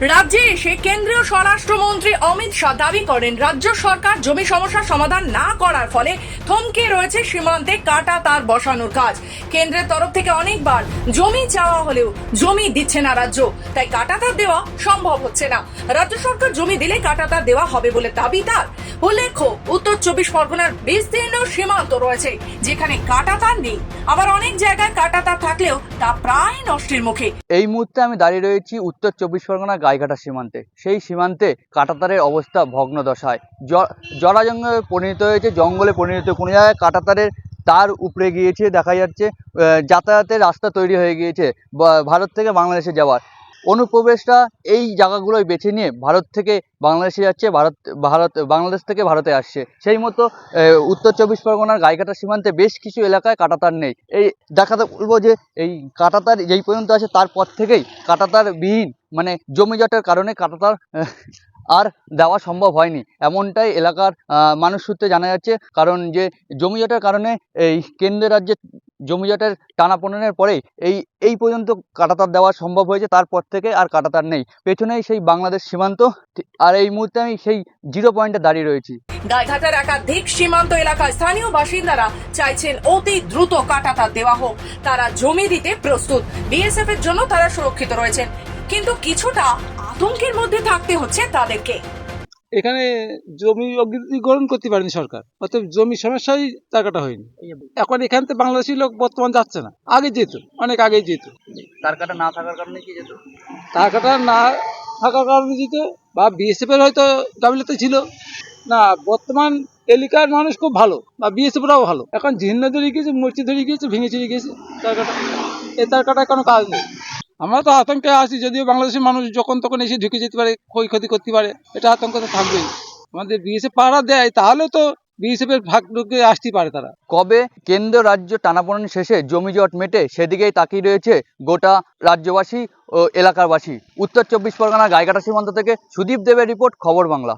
রাজ্যে এসে কেন্দ্রীয় স্বরাষ্ট্রমন্ত্রী অমিত শাহ দাবি করেন, রাজ্য সরকার জমি সমস্যার সমাধান না করার ফলে থমকে রয়েছে সীমান্তে কাটা তার বসানোর কাজ। কেন্দ্রের তরফ থেকে অনেকবার জমি চাওয়া হলেও জমি দিচ্ছে না রাজ্য, তাই কাটাতার দেওয়া সম্ভব হচ্ছে না। রাজ্য সরকার জমি দিলে কাটাতার দেওয়া হবে বলে দাবি তার। উল্লেখ্য, উত্তর চব্বিশ পরগনার বিস্তীর্ণ সীমান্ত রয়েছে, যেখানে কাটাতার নেই। আবার অনেক জায়গায় কাটাতার থাকলেও তা প্রায় নষ্টের মুখে। এই মুহূর্তে আমি দাঁড়িয়ে রয়েছি উত্তর চব্বিশ পরগনা গাইঘাটা সীমান্তে। সেই সীমান্তে কাঁটাতারের অবস্থা ভগ্ন দশায় জরা জঙ্গলে পরিণত হয়েছে, জঙ্গলে পরিণত কোনো জায়গায় কাটাতারের তার উপরে গিয়েছে, দেখা যাচ্ছে যাতায়াতের রাস্তা তৈরি হয়ে গিয়েছে ভারত থেকে বাংলাদেশে যাওয়ার। অনুপ্রবেশটা এই জায়গাগুলোই বেছে নিয়ে ভারত থেকে বাংলাদেশে যাচ্ছে, ভারত ভারত, বাংলাদেশ থেকে ভারতে আসছে। সেই মতো উত্তর চব্বিশ পরগনার গাইঘাটা সীমান্তে বেশ কিছু এলাকায় কাঁটাতার নেই। এই দেখাতে বলব যে, এই কাটাতার যেই পর্যন্ত আছে তারপর থেকেই কাটাতার বিহীন মানে জমিজটের কারণে কাঁটাতার আর দেওয়া সম্ভব হয়নি। এমনটাই এলাকার মানুষ সূত্রে জানা যাচ্ছে। কারণ যে জমিজটের কারণে এই কেন্দ্র রাজ্যে জমিজটের টানাপোড়েনের পরেই এই এই পর্যন্ত কাঁটাতার দেওয়া সম্ভব হয়েছে, তারপর থেকে আর কাঁটাতার নেই। পেছনেই সেই বাংলাদেশ সীমান্ত, আর এই মুহূর্তে আমি সেই জিরো পয়েন্টে দাঁড়িয়ে রয়েছি। গাইঘাটার একাধিক সীমান্ত এলাকায় স্থানীয় বাসিন্দারা চাইছেন অতি দ্রুত কাটাতার দেওয়া হোক। তারা জমি দিতে প্রস্তুত। বিএসএফ এর জন্য তারা সুরক্ষিত রয়েছেন। কিন্তু কিছুটা আতঙ্কের মধ্যে থাকতে হচ্ছে তাদেরকে। এখানে জমি অধিগ্রহণ করতে পারেনি সরকার অতএব জমি সমস্যাই টাকাটা হয়নি। এখন এখান থেকে বাংলাদেশি লোক বর্তমান যাচ্ছে না আগে যেত অনেক আগেই যেত। তার কাটা না থাকার কারণে কি যেত? তার কাটা না থাকার কারণে যেত বা বিএসএফ এর হয়তো গাবিলাতে ছিল। না বর্তমান এলাকার মানুষ খুব ভালো বা বিএসএফ রাও ভালো। এখন জীর্ণ ধরে গিয়েছে মূর্তি ধরে গিয়েছে ভেঙে চুরে গিয়েছে তার কাটা এ তার কাটায় কোনো কাজ নেই। আমরা তো আতঙ্কে আছি, যদিও বাংলাদেশের মানুষ যখন তখন এসে ঢুকে যেতে পারে, ক্ষয়ক্ষতি করতে পারে, এটা আতঙ্ক তো থাকবেই। আমাদের বিএসএফ পাহারা দেয়, তাহলে তো বিএসএফ এর ভাগ ঢুকে আসতে পারে তারা। কবে কেন্দ্র রাজ্য টানাপোড়েন শেষে জমিজট মেটে সেদিকেই তাকিয়ে রয়েছে গোটা রাজ্যবাসী ও এলাকারবাসী। উত্তর চব্বিশ পরগনা গাইঘাটা সীমান্ত থেকে সুদীপ দেবের রিপোর্ট, খবর বাংলা।